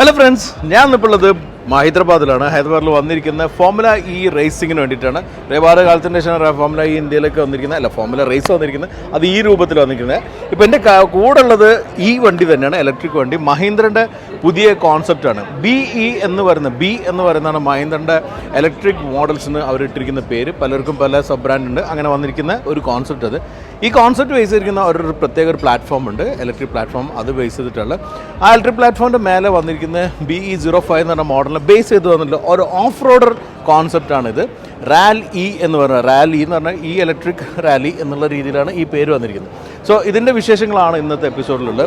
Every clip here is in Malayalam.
ഹലോ ഫ്രണ്ട്സ് ഞാൻ ഇപ്പോൾ ഉള്ളത് ഹൈദരാബാദിലാണ് ഹൈദരാബാദിൽ വന്നിരിക്കുന്ന ഫോമുല ഇ റേസിങ്ങിന് വേണ്ടിയിട്ടാണ്. ഒരുപാട് കാലത്തിന് ശേഷമാണ് ഫോമുല ഇ ഇന്ത്യയിലേക്ക് വന്നിരിക്കുന്നത്. അല്ല ഫോമുല റേസ് വന്നിരിക്കുന്നത്. അത് ഈ രൂപത്തിൽ വന്നിരിക്കുന്നത്. ഇപ്പോൾ എന്റെ കൂടെ ഉള്ളത് ഈ വണ്ടി തന്നെയാണ് ഇലക്ട്രിക് വണ്ടി. മഹീന്ദ്രന്റെ പുതിയ കോൺസെപ്റ്റാണ് ബി ഇ എന്ന് പറയുന്ന ബി എന്ന് പറയുന്നതാണ് മഹീന്ദ്രന്റെ ഇലക്ട്രിക് മോഡൽസിന് അവരിട്ടിരിക്കുന്ന പേര്. പലർക്കും പല സബ് ബ്രാൻഡ് ഉണ്ട്. അങ്ങനെ വന്നിരിക്കുന്ന ഒരു കോൺസെപ്റ്റ് അത്. ഈ കോൺസെപ്റ്റ് ബേസ് ചെയ്തിരിക്കുന്ന ഒരു പ്രത്യേക ഒരു പ്ലാറ്റ്ഫോം ഉണ്ട്. ഇലക്ട്രിക് പ്ലാറ്റ്ഫോം അത് ബേസ് ചെയ്തിട്ടുള്ള ആ ഇലക്ട്രിക് പ്ലാറ്റ്ഫോമിന്റെ മേലെ വന്നിരിക്കുന്ന ബി ഇ സീറോ ഫൈവ് എന്ന് പറഞ്ഞ മോഡലിനെ ബേസ് ചെയ്ത് വന്നിട്ടുള്ള ഒരു ഓഫ് റോഡർ കോൺസെപ്റ്റാണിത് റാൽ ഇ എന്ന് പറഞ്ഞാൽ റാൽ ഇ എന്ന് പറഞ്ഞാൽ ഇ ഇലക്ട്രിക് റാലി എന്നുള്ള രീതിയിലാണ് ഈ പേര് വന്നിരിക്കുന്നത്. സോ ഇതിന്റെ വിശേഷങ്ങളാണ് ഇന്നത്തെ എപ്പിസോഡിലുള്ളത്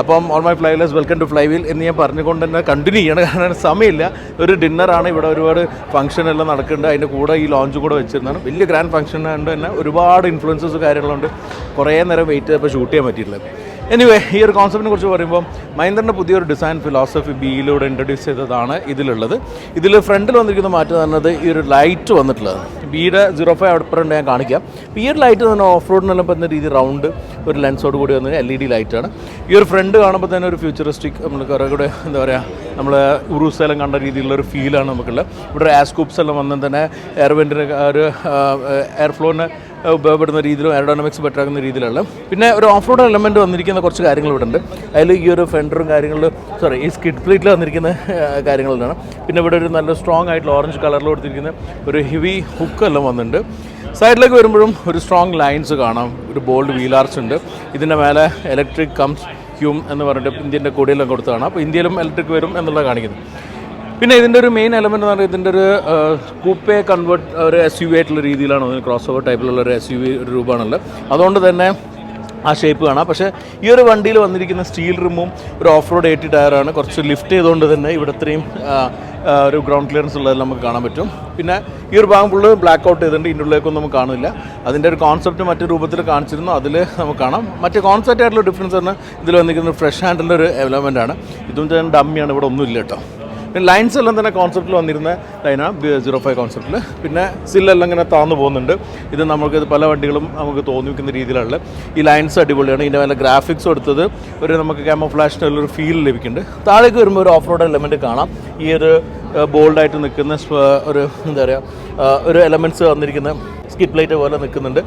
അപ്പം all my flyless welcome to flywheel എന്ന് ഞാൻ പറഞ്ഞുകൊണ്ട് തന്നെ കണ്ടിന്യൂ ചെയ്യണം. കാരണം സമയമില്ല. ഒരു ഡിന്നറാണ് ഇവിടെ ഒരുപാട് ഫംഗ്ഷൻ എല്ലാം നടക്കുന്നുണ്ട്. അതിന്റെ കൂടെ ഈ ലോഞ്ച് കൂടെ വെച്ചിരുന്നതാണ്. വലിയ ഗ്രാൻഡ് ഫംഗ്ഷൻ ആയതുകൊണ്ട് തന്നെ ഒരുപാട് ഇൻഫ്ലുവൻസസ് കാര്യങ്ങളുണ്ട് കുറേ നേരം വെയിറ്റ് ചെയ്തപ്പോൾ ഷൂട്ട് ചെയ്യാൻ പറ്റിയിട്ടില്ല. എനിവേ ഈ ഒരു കോൺസെപ്റ്റിനെ കുറിച്ച് പറയുമ്പോൾ മൈന്ദറിന്റെ പുതിയൊരു ഡിസൈൻ ഫിലോസഫി ബിയിലൂടെ ഇൻട്രൊഡ്യൂസ് ചെയ്തതാണ് ഇതിലുള്ളത്. ഇതിൽ ഫ്രണ്ടിൽ വന്നിരിക്കുന്ന മാറ്റം എന്ന് പറഞ്ഞത് ഈ ഒരു ലൈറ്റ് വന്നിട്ടുള്ളത് ബിയുടെ സീറോ ഫൈവ് ഉണ്ട് ഞാൻ കാണിക്കാം. ഈ ഒരു ലൈറ്റ് തന്നെ ഓഫ് റോഡിനെല്ലാം പറ്റുന്ന രീതി റൗണ്ട് ഒരു ലെൻസോട് കൂടി വന്നു എൽ ഇ ഡി ലൈറ്റാണ് ഈ ഒരു ഫ്രണ്ട് കാണുമ്പോൾ തന്നെ ഒരു ഫ്യൂച്ചറിസ്റ്റിക് നമ്മൾ കുറേ കൂടെ എന്താ പറയുക നമ്മൾ ഉറൂസെല്ലാം കണ്ട രീതിയിലുള്ള ഒരു ഫീലാണ് നമുക്കുള്ളത്. ഇവിടെ ആസ്കൂപ്സ് എല്ലാം വന്നാൽ തന്നെ എയർവെന്റിന് ഒരു എയർ ഫ്ലോന് ഉപയോഗപ്പെടുന്ന രീതിയിലും എയറോഡൈനമിക്സ് ബെറ്റർ ആക്കുന്ന രീതിയിലുള്ള. പിന്നെ ഒരു ഓഫ് റോഡ് എലമെന്റ് വന്നിരിക്കുന്ന കുറച്ച് കാര്യങ്ങൾ ഇവിടെ ഉണ്ട് അതിൽ ഈ ഒരു ഫെൻഡറും കാര്യങ്ങളും സോറി ഈ സ്കിഡ് പ്ലേറ്റിൽ വന്നിരിക്കുന്ന കാര്യങ്ങളിലാണ് പിന്നെ ഇവിടെ ഒരു നല്ല സ്ട്രോങ് ആയിട്ടുള്ള ഓറഞ്ച് കളറിൽ കൊടുത്തിരിക്കുന്ന ഒരു ഹെവി ഹുക്ക് എല്ലാം വന്നിട്ടുണ്ട്. സൈഡിലേക്ക് വരുമ്പോഴും ഒരു സ്ട്രോങ് ലൈൻസ് കാണാം. ഒരു ബോൾഡ് വീൽ ആർച്ച് ഉണ്ട്. ഇതിന്റെ മേലെ ഇലക്ട്രിക് കംസ് ഹ്യൂം എന്ന് പറഞ്ഞിട്ട് ഇന്ത്യന്റെ കൊടിയെല്ലാം കൊടുത്തതാണ്. അപ്പോൾ ഇന്ത്യയിലും ഇലക്ട്രിക് വരും എന്നുള്ളത് കാണിക്കുന്നത്. പിന്നെ ഇതിന്റെ ഒരു മെയിൻ എലമെന്റ് എന്ന് പറഞ്ഞാൽ ഇതിന്റെ ഒരു കൂപ്പേ കൺവേർട്ട് ഒരു എസ് യു വി ആയിട്ടുള്ള രീതിയിലാണ് ക്രോസ് ഓവർ ടൈപ്പിലുള്ള ഒരു എസ് യു വി രൂപമാണല്ലോ അതുകൊണ്ട് തന്നെ ആ ഷേപ്പ് കാണാം. പക്ഷേ ഈ ഒരു വണ്ടിയിൽ വന്നിരിക്കുന്ന സ്റ്റീൽ റിമ്മും ഒരു ഓഫ് റോഡ് എയ്റ്റി ടയറാണ് കുറച്ച് ലിഫ്റ്റ് ചെയ്തുകൊണ്ട് തന്നെ ഇവിടെ ഇത്രയും ഒരു ഗ്രൗണ്ട് ക്ലിയറൻസ് ഉള്ളത് നമുക്ക് കാണാൻ പറ്റും. പിന്നെ ഈ ഒരു ഭാഗം ഫുള്ള് ബ്ലാക്ക് ഔട്ട് ചെയ്തിട്ടുണ്ട് ഇതിന്റെ ഉള്ളിലേക്കൊന്നും നമുക്ക് കാണില്ല അതിന്റെ ഒരു കോൺസെപ്റ്റ് മറ്റു രൂപത്തിൽ കാണിച്ചിരുന്നു. അതിൽ നമുക്ക് കാണാം. മറ്റ് കോൺസെപ്റ്റ് ആയിട്ടുള്ള ഡിഫറൻസ് പറഞ്ഞാൽ ഇതിൽ വന്നിരിക്കുന്ന ഫ്രഷ് ഹാൻഡിന്റെ ഒരു എലമെന്റ് ആണ്. ഇതും ഡമ്മിയാണ് ഇവിടെ ഒന്നുമില്ല കേട്ടോ. ലൈൻസ് എല്ലാം തന്നെ കോൺസെപ്റ്റിൽ വന്നിരുന്ന ലൈനാണ് സീറോ ഫൈവ് കോൺസെപ്റ്റിൽ പിന്നെ സില്ലെല്ലാം ഇങ്ങനെ താന്നു പോകുന്നുണ്ട്. ഇത് നമുക്ക് ഇത് പല വണ്ടികളും നമുക്ക് തോന്നിക്കുന്ന രീതിയിലുള്ള ഈ ലൈൻസ് അടിപൊളിയാണ്. ഇതിന്റെ മേലെ ഗ്രാഫിക്സ് എടുത്തത് ഒരു നമുക്ക് ക്യാമോ ഒരു ഫീൽ ലഭിക്കുന്നുണ്ട്. താഴേക്ക് വരുമ്പോൾ ഒരു ഓഫ് റോഡ് എലമെന്റ് കാണാം. ഈ ഒരു ബോൾഡായിട്ട് നിൽക്കുന്ന ഒരു എന്താ പറയുക ഒരു എലമെന്റ്സ് വന്നിരിക്കുന്ന സ്കിറ്റ് പ്ലേറ്റ് പോലെ നിൽക്കുന്നുണ്ട്.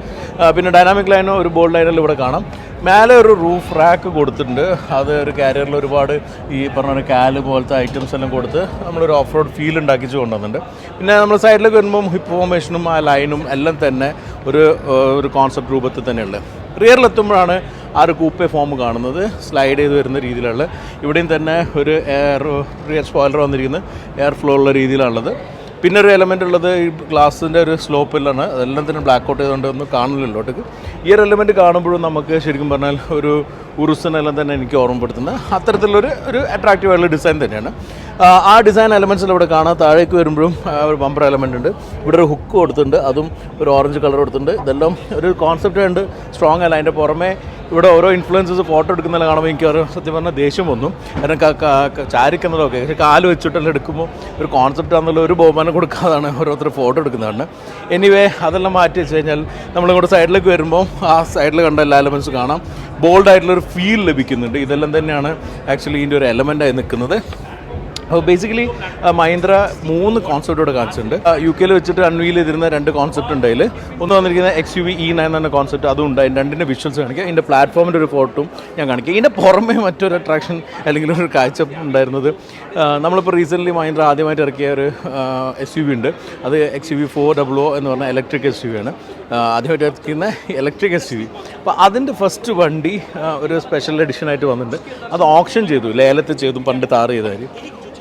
പിന്നെ ഡൈനാമിക് ലൈനോ ഒരു ബോൾഡ് ലൈനെല്ലാം ഇവിടെ കാണാം. മേലെ ഒരു റൂഫ് റാക്ക് കൊടുത്തിട്ടുണ്ട്. അത് ഒരു കാരിയറിൽ ഒരുപാട് ഈ പറഞ്ഞ കാൽ പോലത്തെ ഐറ്റംസ് എല്ലാം കൊടുത്ത് നമ്മളൊരു ഓഫ് റോഡ് ഫീൽ ഉണ്ടാക്കിച്ച് കൊണ്ടുവന്നിട്ടുണ്ട്. പിന്നെ നമ്മൾ സൈഡിലേക്ക് വരുമ്പം ഹിപ്പ് ഫോമേഷനും ആ ലൈനും എല്ലാം തന്നെ ഒരു ഒരു കോൺസെപ്റ്റ് രൂപത്തിൽ തന്നെയുള്ളത് റിയറിലെത്തുമ്പോഴാണ് ആ ഒരു കൂപ്പെ ഫോം കാണുന്നത്. സ്ലൈഡ് ചെയ്ത് വരുന്ന രീതിയിലുള്ള ഇവിടെയും തന്നെ ഒരു എയർ സ്പോയിലർ വന്നിരിക്കുന്നത്. എയർ ഫ്ലോ ഉള്ള രീതിയിലാണുള്ളത്. പിന്നെ ഒരു എലമെന്റ് ഉള്ളത് ഈ ഗ്ലാസിന്റെ ഒരു സ്ലോപ്പിലാണ് അതെല്ലാം തന്നെ ബ്ലാക്ക് ഔട്ട് ചെയ്തുകൊണ്ട് ഒന്നും കാണില്ലല്ലോട്ടേക്ക് ഈ ഒരു എലമെന്റ് കാണുമ്പോഴും നമുക്ക് ശരിക്കും പറഞ്ഞാൽ ഒരു ഉറുസിനെല്ലാം തന്നെ എനിക്ക് ഓർമ്മപ്പെടുത്തുന്ന അത്തരത്തിലൊരു ഒരു അട്രാക്റ്റീവ് ആയിട്ടുള്ള ഡിസൈൻ തന്നെയാണ്. ആ, ഡിസൈൻ എലമെന്റ്സിൽ ഇവിടെ കാണാം താഴേക്ക് വരുമ്പോഴും ഒരു ബമ്പർ എലമെന്റ് ഉണ്ട്. ഇവിടെ ഒരു ഹുക്ക് കൊടുത്തിട്ടുണ്ട്. അതും ഒരു ഓറഞ്ച് കളർ കൊടുത്തിട്ടുണ്ട്. ഇതെല്ലാം ഒരു കോൺസെപ്റ്റ് ഉണ്ട് സ്ട്രോങ് അല്ല. അതിന്റെ പുറമെ ഇവിടെ ഓരോ ഇൻഫ്ലുവൻസസ് ഫോട്ടോ എടുക്കുന്നതിൽ കാണുമ്പോൾ എനിക്ക് ഓരോ സത്യം പറഞ്ഞാൽ ദേഷ്യം വന്നു. കാരണം ചാരിക്കുന്നതൊക്കെ. പക്ഷേ കാൽ വെച്ചിട്ടെല്ലാം എടുക്കുമ്പോൾ ഒരു കോൺസെപ്റ്റ് ആണെന്നുള്ള ഒരു ബഹുമാനം കൊടുക്കാതാണ് ഓരോരുത്തർ ഫോട്ടോ എടുക്കുന്നതാണ് എനിവേ അതെല്ലാം മാറ്റി വെച്ച് കഴിഞ്ഞാൽ നമ്മളിങ്ങോട്ട് സൈഡിലേക്ക് വരുമ്പോൾ ആ സൈഡിൽ കണ്ട എല്ലാ എലമെൻസ് കാണാം. ബോൾഡ് ആയിട്ടുള്ളൊരു ഫീൽ ലഭിക്കുന്നുണ്ട്. ഇതെല്ലാം തന്നെയാണ് ആക്ച്വലി ഇതിന്റെ ഒരു എലമെന്റായി നിൽക്കുന്നത്. ബേസിക്കലി മഹീന്ദ്ര മൂന്ന് കോൺസെപ്റ്റ് ഇവിടെ കാണിച്ചിട്ടുണ്ട്. യു കെയിൽ വെച്ചിട്ട് അൺവീൽ ചെയ്തിരുന്ന രണ്ട് കോൺസെപ്റ്റ് ഉണ്ട് അതിൽ ഒന്ന് വന്നിരിക്കുന്ന X U V E nine എന്ന കോൺസെപ്റ്റ് അതും ഉണ്ട്. അതിന്റെ രണ്ടിന്റെ വിഷ്വൽസ് കാണിക്കുക ഇതിന്റെ പ്ലാറ്റ്ഫോമിന്റെ ഒരു ഫോട്ടോയും ഞാൻ കാണിക്കുക ഇതിന്റെ പുറമെ മറ്റൊരു അട്രാക്ഷൻ അല്ലെങ്കിൽ ഒരു കാഴ്ച ഉണ്ടായിരുന്നത് നമ്മളിപ്പോൾ റീസെന്റ്ലി മഹീന്ദ്ര ആദ്യമായിട്ട് ഇറക്കിയ ഒരു എസ് യു വി ഉണ്ട്. അത് X U V four W എന്ന് പറഞ്ഞ ഇലക്ട്രിക് എസ് യു വി ആണ്. ആദ്യമായിട്ട് ഇറക്കുന്ന ഇലക്ട്രിക് എസ് യു വി അപ്പോൾ അതിന്റെ ഫസ്റ്റ് വണ്ടി ഒരു സ്പെഷ്യൽ എഡിഷൻ ആയിട്ട് വന്നിട്ടുണ്ട്. അത് ഓപ്ഷൻ ചെയ്തു. ലേലത്തിൽ ചെയ്തു. പണ്ട് താറ് ചെയ്താൽ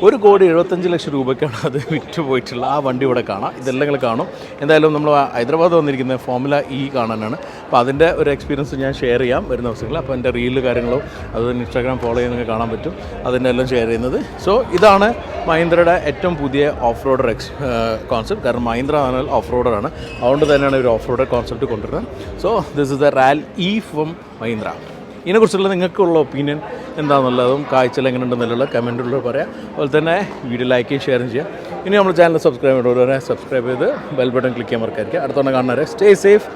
ഒരു കോടി എഴുപത്തഞ്ച് ലക്ഷം രൂപയ്ക്കാണ് അത് വിറ്റ് പോയിട്ടുള്ള ആ വണ്ടി ഇവിടെ കാണാം. ഇതെല്ലാം നിങ്ങൾ കാണും. എന്തായാലും നമ്മൾ ഹൈദരാബാദ് വന്നിരിക്കുന്ന ഫോമുല ഇ കാണാനാണ്. അപ്പോൾ അതിന്റെ ഒരു എക്സ്പീരിയൻസ് ഞാൻ ഷെയർ ചെയ്യാം വരുന്ന ദിവസങ്ങളിൽ. അപ്പോൾ എന്റെ റീൽ കാര്യങ്ങളും അത് ഇൻസ്റ്റാഗ്രാം ഫോളോ നിങ്ങൾക്ക് കാണാൻ പറ്റും. അതിന്റെ എല്ലാം ഷെയർ ചെയ്യുന്നത്. സോ ഇതാണ് മഹീന്ദ്രയുടെ ഏറ്റവും പുതിയ ഓഫ് റോഡർ എക്സ് കോൺസെപ്റ്റ് കാരണം മഹീന്ദ്ര എന്നാൽ ഓഫ് റോഡറാണ് അതുകൊണ്ട് തന്നെയാണ് ഒരു ഓഫ് റോഡർ കോൺസെപ്റ്റ് കൊണ്ടുവരുന്നത്. So this is the Rall E from Mahindra. ഇതിനെക്കുറിച്ചുള്ള നിങ്ങൾക്കുള്ള ഒപ്പീനിയൻ എന്താണെന്നുള്ളതും കാഴ്ചയിൽ എങ്ങനെ ഉണ്ടെന്നുള്ള കമന്റുള്ള പറയാം. അതുപോലെ തന്നെ വീഡിയോ ലൈക്ക് ചെയ്യും ഷെയറും ചെയ്യാം. ഇനി നമ്മൾ ചാനൽ സബ്സ്ക്രൈബ് ചെയ്തവരെ സബ്സ്ക്രൈബ് ചെയ്ത് ബെൽ ബട്ടൺ ക്ലിക്ക് ചെയ്യാൻ മറക്കായിരിക്കും അടുത്തോടെ കാണുന്നവരെ സ്റ്റേ സേഫ്